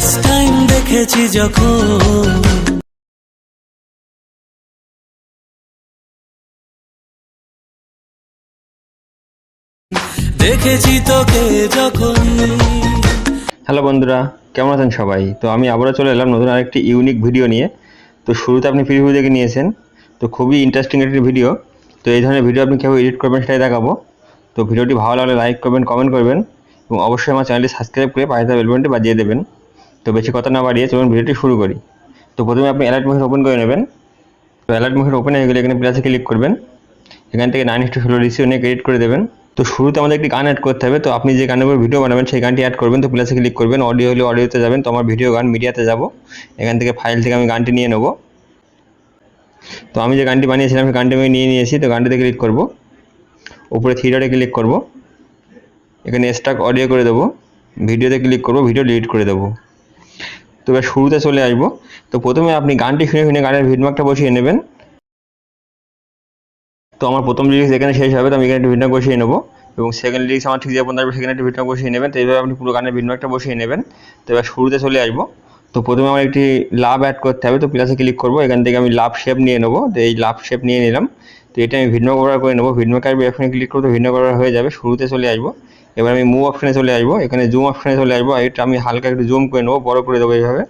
First time দেখেছি যখন। দেখেছি তোকে যখন। হ্যালো বন্ধুরা, কেমন আছেন সবাই? তো আমি আবারও চলে এলাম নতুন আরেকটি ইউনিক ভিডিও নিয়ে। তো শুরুতে আপনি প্রিভিউ দেখে নিয়েছেন, তো খুবই ইন্টারেস্টিং একটি ভিডিও তো এই ধরনের ভিডিও আপনি কীভাবে এডিট করবেন সেটাই দেখাবো। তো ভিডিওটি ভালো লাগলে লাইক করবেন কমেন্ট করবেন এবং অবশ্যই আমার চ্যানেলটি সাবস্ক্রাইব করে পাশে বেল বাটনটি বাজিয়ে দেবেন। তো বেশি কথা না বাড়িয়ে চলুন ভিডিওটি শুরু করি। তো প্রথমে আপনি অ্যালার্ট মোশন ওপেন করে নেবেন। তো অ্যালার্ট মোশন ওপেন হয়ে গেলে এখানে প্লাসে ক্লিক করবেন। এখান থেকে নাইন ইস্টু ষোলো রিসিও নিয়ে এডিট করে দেবেন। তো শুরুতে আমাদের একটি গান অ্যাড করতে হবে। তো আপনি যে গানের উপর ভিডিও বানাবেন সেই গানটি অ্যাড করবেন। তো প্লাসে ক্লিক করবেন। অডিও হলে অডিওতে যাবেন। তো আমার ভিডিও গান মিডিয়াতে যাব। এখান থেকে ফাইল থেকে আমি গানটি নিয়ে নেব। তো আমি যে গানটি বানিয়েছিলাম সেই গানটি আমি নিয়ে নিয়েছি। তো গানটিতে ক্লিক করব। উপরে ডটে ক্লিক করব। এখানে স্টাক অডিও করে দেবো। ভিডিওতে ক্লিক করব। ভিডিও ডিলিট করে দেবো। তো এবার শুরুতে চলে আসব। তো প্রথমে আপনি গানটি শুনে শুনে গানের ভিডমার্কটা বসিয়ে নেবেন। তো আমার প্রথম লিরিক্স এখানে শেষ হবে, তো আমি এখানে একটা বসিয়ে নেব। এবং সেকেন্ড লিরিক্স আমার ঠিক যে পর্যন্ত আসবে সেখানে একটা ভিডিও বসিয়ে নেবেন, তো এইভাবে আপনি পুরো গানের ভিডিওটা বসিয়ে নেবেন। তো এবার শুরুতে চলে আসব। তো প্রথমে আমার একটি লাভ অ্যাড করতে হবে, তো প্লাসে ক্লিক করব। এখান থেকে আমি লাভ শেপ নিয়ে নেব। তো এই লাভ শেপ নিয়ে নিলাম। তো এটা আমি ভিডিও কভার করে নেব। ভিডিও কারবে ক্লিক করব ভিডিও কভার হয়ে যাবে। শুরুতে চলে আসব। এবার আমি মুভ অপশানে চলে আসব, এখানে জুম অপশানে চলে আসব এটা আমি হালকা একটু জুম করে নেব, বড়ো করে দেবো এইভাবে।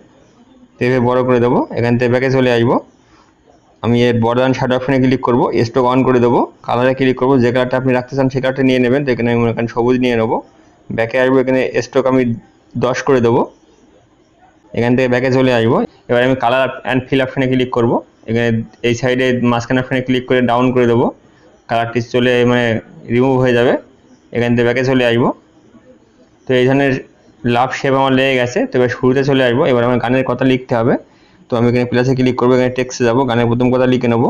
এইভাবে বড় করে দেবো, এখান থেকে ব্যাকে চলে আসব। আমি এর বর্ডার শ্যাডো অপশনে ক্লিক করব স্টক অন করে দেবো কালারে ক্লিক করব, যে কালারটা আপনি রাখতে চান সে কালারটা নিয়ে নেবেন, তো এখানে আমি এখানে সবুজ নিয়ে নেব। ব্যাকে আসব, এখানে স্টক আমি দশ করে দেবো। এখান থেকে ব্যাকে চলে আসব, এবার আমি কালার অ্যান্ড ফিল অপশনে ক্লিক করব। এখানে এই সাইডে মাঝখানে অপশনে ক্লিক করে ডাউন করে দেবো। কালারটি চলে মানে রিমুভ হয়ে যাবে। এখান থেকে ব্যাকে চলে আসব। তো এই ধরনের লাভ শেপ আমার লেগে গেছে, তো এবার শুরুতে চলে আসব। এবার আমার গানের কথা লিখতে হবে। তো আমি এখানে প্লাসে ক্লিক করব, এখানে টেক্সটে যাব। গানের প্রথম কথা লিখে নেব।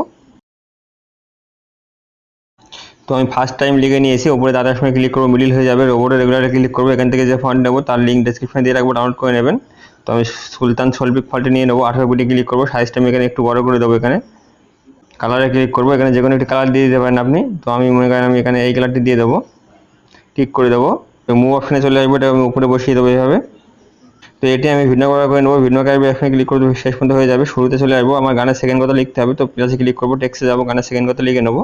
তো আমি ফার্স্ট টাইম লিখে নিয়েছি, ওপরে দাদার সময় ক্লিক করব মিডিল হয়ে যাবে। ওপরে রেগুলারে ক্লিক করব, এখান থেকে যে ফন্ট নেব, তার লিঙ্ক ডিসক্রিপশনে দিয়ে রাখব ডাউনলোড করে নেবেন। তো আমি সুলতান সলবিক ফন্টে নিয়ে নেব, আঠারো বিটি ক্লিক করব। সাইজটা আমি এখানে একটু বড় করে দেবো এখানে। কালারে ক্লিক করব, এখানে যে কোনো একটি কালার দিয়ে দিতে পারেন আপনি। তো আমি মনে করেন আমি এখানে এই কালারটি দিয়ে দেবো। ক্লিক করে দেবো। মুভ অপশনে চলে আসব, এটা আমি উপরে বসিয়ে দেবো এইভাবে। তো এটি আমি ভিডিও করা করে নেব ভিডিও কারবে এখানে ক্লিক করে শেষ পর্যন্ত হয়ে যাবে। শুরুতে চলে আসব, আমার গানের সেকেন্ড কথা লিখতে হবে, তো প্লাসে ক্লিক করব টেক্সটে যাব, গানের সেকেন্ড কথা লিখে নেব।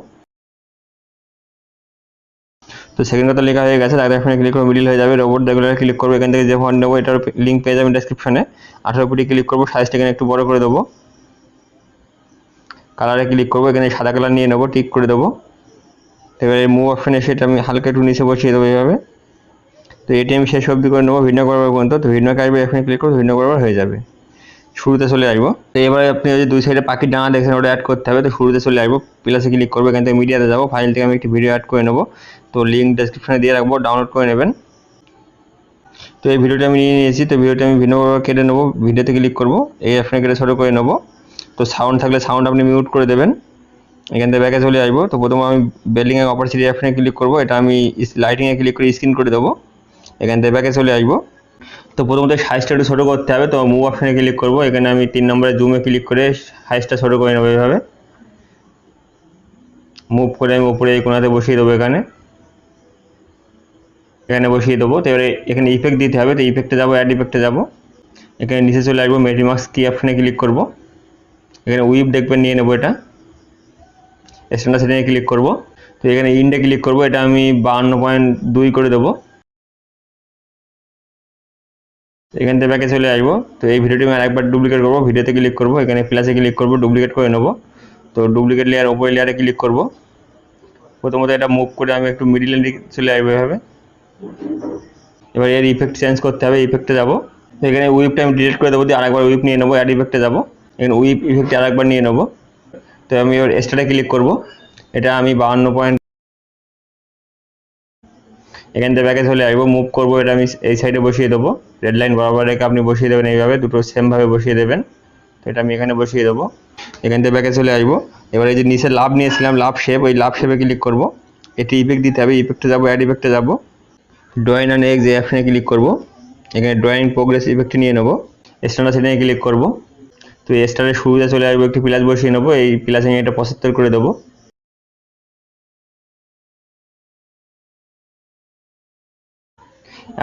তো সেকেন্ড কথা লেখা হয়ে গেছে, তারপরে এখানে ক্লিক করে মিডিল হয়ে যাবে রোবট রেগুলার ক্লিক করব, এখান থেকে যে ফন্ট নেব, এটার লিঙ্ক পেয়ে যাবেন ডেসক্রিপশনে আঠারো ফুটি ক্লিক করব সাইজটা এখানে একটু বড় করে দেবো। কালারে ক্লিক করব, এখানে সাদা কালার নিয়ে নেব টিক করে দেবো। এবারে মুভ অপশনে সেটা আমি হালকা একটু নিচে বসিয়ে দেবো এইভাবে। তো এটি আমি শেষ অবধি করে নেব ভিডিও করবার পর্যন্ত। তো ভিন্ন কাটবে এখানে ক্লিক করব, ভিন্ন করবার হয়ে যাবে। শুরুতে চলে আসব। তো এবারে আপনি যদি দুই সাইডে পাখির ডাঙা দেখছেন ওটা অ্যাড করতে হবে। তো শুরুতে চলে আসব। প্লাসে ক্লিক করব, এখান থেকে মিডিয়াতে যাব। ফাইল থেকে আমি একটি ভিডিও অ্যাড করে নেব। তো লিঙ্ক ডেসক্রিপশনে দিয়ে রাখব ডাউনলোড করে নেবেন। তো এই ভিডিওটা আমি নিয়ে নিয়েছি। তো ভিডিওটা আমি ভিডিও কেটে নেব। ভিডিওতে ক্লিক করব। এই অপশনে কেটে ছোটো করে নেব। তো সাউন্ড থাকলে সাউন্ড আপনি মিউট করে দেবেন। এখান থেকে ব্যাকে চলে আসব। তো প্রথমে আমি বেল্ডিংয়ে অপারচিটি অপশনে ক্লিক করব। এটা আমি লাইটিংয়ে ক্লিক করে স্ক্রিন করে দেবো। এখান থেকে ব্যাকে চলে আসব। তো প্রথমত সাইজটা একটু ছোটো করতে হবে। তো মুভ অপশনে ক্লিক করব। এখানে আমি তিন নম্বরে জুমে ক্লিক করে সাইজটা ছোটো করে নেব এইভাবে। মুভ করে আমি উপরে এই কোনাতে বসিয়ে দেবো এখানে। এখানে বসিয়ে দেবো। তো এবারে এখানে ইফেক্ট দিতে হবে। তো ইফেক্টে যাব অ্যাড ইফেক্টে যাব। এখানে নিচে চলে আসব মেটিমাক্স কি অপশনে ক্লিক করব। এখানে উইপ দেখবেন নিয়ে নেব এটা। স্ট্যান্ডার্ড সেটিংয়ে ক্লিক করব। তো এখানে ইন্ডে ক্লিক করব, এটা আমি বাহান্ন পয়েন্ট দুই করে দেবো। এখান থেকে ব্যাকে চলে আসব। তো এই ভিডিওটি আমি আরেকবার ডুপ্লিকেট করব ভিডিওতে ক্লিক করব, এখানে প্লাসে ক্লিক করব ডুপ্লিকেট করে নেব। তো ডুপ্লিকেট লেয়ার ওপরে লেয়ারে ক্লিক করব। প্রথমত এটা মুভ করে আমি একটু মিডিলের দিকে চলে আসব এভাবে। এবার এর ইফেক্ট চেঞ্জ করতে হবে ইফেক্টে যাব। এখানে উইপটা আমি ডিলিট করে দেবো, দিয়ে আরেকবার উইপ নিয়ে নেব অ্যাড ইফেক্টে যাব। এখানে উইপ ইফেক্টে আরেকবার নিয়ে নেব। তো আমি এবার স্টারে ক্লিক করব। এটা আমি বাহান্ন পয়েন্ট এখান থেকে ব্যাকে চলে আসব মুভ করব, এটা আমি এই সাইডে বসিয়ে দেবো। রেড লাইন বরাবর রেখে আপনি বসিয়ে দেবেন এইভাবে, দুটো সেমভাবে বসিয়ে দেবেন। তো এটা আমি এখানে বসিয়ে দেবো। এখান থেকে ব্যাকে চলে আসব। এবার এই যে নিচে লাভ নিয়েছিলাম, লাভ শেপ ওই লাভ শেপে ক্লিক করব। এটি ইফেক্ট দিতে হবে ইফেক্টে যাব অ্যাড ইফেক্টে যাব। ড্রয়িং অ্যান্ড এক্স এই অপশানে ক্লিক করব। এখানে ড্রয়িং প্রোগ্রেস ইফেক্টটি নিয়ে নেব। স্ট্যান্ডার্ড সেটিংয়ে ক্লিক করব। তো এই স্টারের শুরুতে চলে আসব, একটি প্লাস বসিয়ে নেব, এই প্লাসে এটা পঁচাত্তর করে দেবো।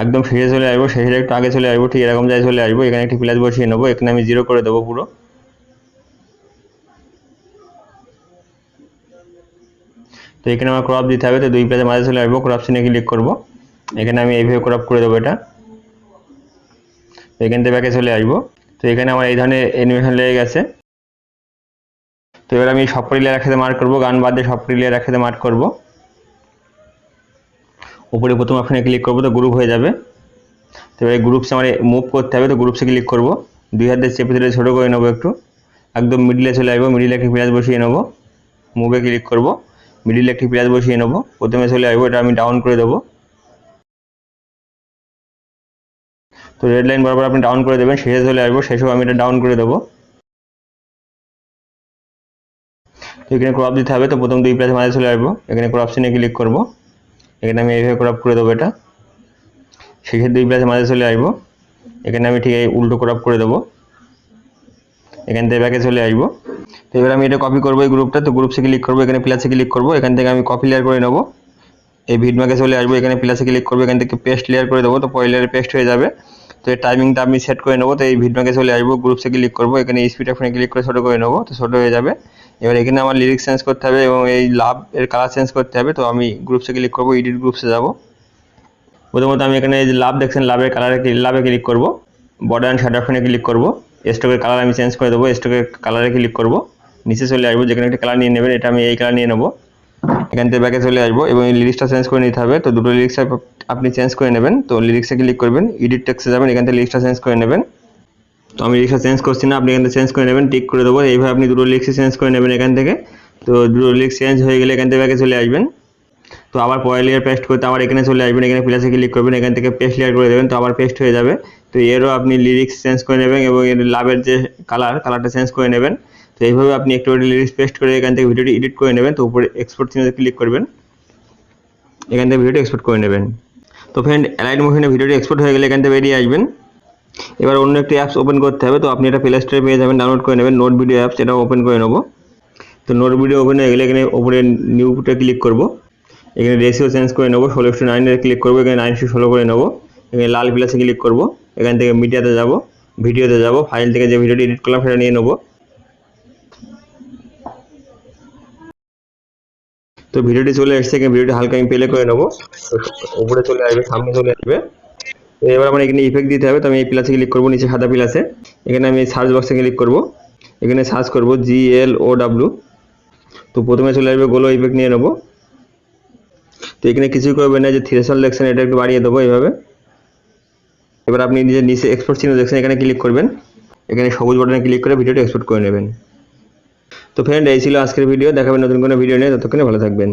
একদম ফিরে চলে আসব শেষের একটু আগে চলে আসব, ঠিক এরকম জায়গায় চলে আসব, এখানে একটি প্লাস বসিয়ে নেব, এখানে আমি জিরো করে দেবো পুরো। তো এখানে আমার ক্রপ দিতে হবে, তো দুই প্লাসের মাঝে চলে আসব ক্রপ সিনে ক্লিক করব। এখানে আমি এইভাবে ক্রপ করে দেবো এটা। তো এখান থেকে ব্যাকে চলে আসব। তো এখানে আমার এই ধরনের অ্যানিমেশন লেগে গেছে। তো এবার আমি সব লেয়ার একসাথে মার্ক করব, গান বাদ দিয়ে সব লেয়ার একসাথে মার্ক করব। উপরে প্রথম অপশানে ক্লিক করব তো গ্রুপ হয়ে যাবে। তো এবার গ্রুপসে আমার মুভ করতে হবে তো গ্রুপসে ক্লিক করব। দুই হাতে চেপে ধরে ছোটো করে নেব একটু। একদম মিডিলে চলে আসব মিডিলে একটি পেঁয়াজ বসিয়ে নেব। মুভে ক্লিক করব মিডিলে একটি পেঁয়াজ বসিয়ে নেব। প্রথমে চলে আসব, এটা আমি ডাউন করে দেবো। তো রেড লাইন বরাবর আপনি ডাউন করে দেবেন, শেষে চলে আসব, শেষেও আমি এটা ডাউন করে দেবো। তো এখানে ক্রপ দিতে হবে, তো প্রথম দুই প্লাস মাঝে চলে আসব। এখানে ক্রপ সিনে ক্লিক করব। এখানে আমি এইভাবে ক্রপ করে দেবো এটা। শেষের দুই প্লাসের মাঝে চলে আসব। এখানে আমি ঠিক এই উল্টো ক্রপ করে দেবো। এখান থেকে ব্যাকে চলে আসব। তো এবার আমি এটা কপি করব এই গ্রুপটা তো গ্রুপ গ্রুপসে ক্লিক করব, এখানে প্লাসে ক্লিক করব। এখান থেকে আমি কপি লেয়ার করে নেব। এই ভিডমাকে চলে আসব, এখানে প্লাসে ক্লিক করব, এখান থেকে পেস্ট লেয়ার করে দেবো। তো পরের লেয়ারে পেস্ট হয়ে যাবে। তো এই টাইমিংটা আমি সেট করে নেব। তো এই ভিডমাকে চলে আসব গ্রুপসে ক্লিক করব। এখানে স্পিড অপশনে ক্লিক করে ছোটো করে নেব, তো ছোটো হয়ে যাবে। এবার এখানে আমার লিরিক্স চেঞ্জ করতে হবে এবং এই লাভ এর কালার চেঞ্জ করতে হবে। তো আমি গ্রুপসে ক্লিক করব এডিট গ্রুপসে যাব। প্রথমত আমি এখানে এই যে লাভ দেখছেন লাভের কালারে লাভে ক্লিক করব। বর্ডার অ্যান্ড শ্যাডো অপশনে ক্লিক করব। স্টকের কালার আমি চেঞ্জ করে দেবো স্টকের কালারে ক্লিক করব। নিচে চলে আসব, যেখানে একটা কালার নিয়ে নেবেন, এটা আমি এই কালার নিয়ে নেব। এখান থেকে ব্যাকে চলে আসব এবং এই লিরিক্সটা চেঞ্জ করে নিতে হবে। তো দুটো লিরিক্স আপনি চেঞ্জ করে নেবেন, তো লিরিক্সে ক্লিক করবেন এডিট টেক্সে যাবেন, এখান থেকে লিরিক্সটা চেঞ্জ করে নেবেন। তো আমি লিরিক্সটা চেঞ্জ করছি না, আপনি এখান থেকে চেঞ্জ করে নেবেন টিক করে দেবো, এইভাবে আপনি দুটো লিরিক্সে চেঞ্জ করে নেবেন এখান থেকে। তো দুটো লিরিক্স চেঞ্জ হয়ে গেলে এখান থেকে ব্যাকে চলে আসবেন। তো আবার পরের লেয়ার পেস্ট করতে আবার এখানে চলে আসবেন, এখানে প্লাসে ক্লিক করবেন, এখান থেকে পেস্ট লেয়ার করে দেবেন, তো আবার পেস্ট হয়ে যাবে। তো এরও আপনি লিরিক্স চেঞ্জ করে নেবেন এবং এর লাভের যে কালার কালারটা চেঞ্জ করে নেবেন। তো এইভাবে আপনি একটু লিরিক্স পেস্ট করে এখান থেকে ভিডিওটি এডিট করে নেবেন, তো উপরে এক্সপোর্ট চিহ্নতে ক্লিক করবেন। এখান থেকে ভিডিওটি এক্সপোর্ট করে নেবেন। তো ফ্রেন্ড অ্যালাইড মোশনে ভিডিওটি এক্সপোর্ট হয়ে গেলে এখান থেকে বেরিয়ে আসবেন। এবার অন্য একটি অ্যাপস ওপেন করতে হবে, তো আপনি এটা প্লে স্টোরে পেয়ে যাবেন ডাউনলোড করে নেবেন নোট ভিডিও অ্যাপস এটা ওপেন করে নেব। তো নোট ভিডিও ওপেন হয়ে গেলে এখানে ওপরে নিউতে ক্লিক করব। এখানে রেশিও চেঞ্জ করে নেব ষোলো একশো নাইনে ক্লিক করব, এখানে নাইনশো ষোলো করে নেব। এখানে লাল প্লাসে ক্লিক করব, এখান থেকে মিডিয়াতে যাব ভিডিওতে যাব ফাইল থেকে যে ভিডিওটি এডিট করলাম সেটা নিয়ে নেব। তো ভিডিওটি চলে এসছে ভিডিওটি হালকা আমি প্লে করে নেব। উপরে চলে আসবে, সামনে চলে আসবে। তো এবার আমার এখানে ইফেক্ট দিতে হবে, তো আমি এই প্লাসে ক্লিক করব, নিচে সাদা প্লাসে এখানে আমি সার্চ বক্সে ক্লিক করব। এখানে সার্চ করব জি এল ও ডাব্লু তো প্রথমে চলে আসবে গোলো ইফেক্ট নিয়ে নেব। তো এখানে কিছুই করবেন না, যে থ্রেশল দেখছেন এটা একটু বাড়িয়ে দেবো এইভাবে। এবার আপনি নিজের নিচে এক্সপোর্ট চিহ্ন দেখছেন, এখানে ক্লিক করবেন। এখানে সবুজ বাটনে ক্লিক করে ভিডিওটা এক্সপোর্ট করে নেবেন। তো ফ্রেন্ড এই ছিল আজকের ভিডিও দেখাবেন নতুন কোনো ভিডিও নিয়ে। ততক্ষণে ভালো থাকবেন।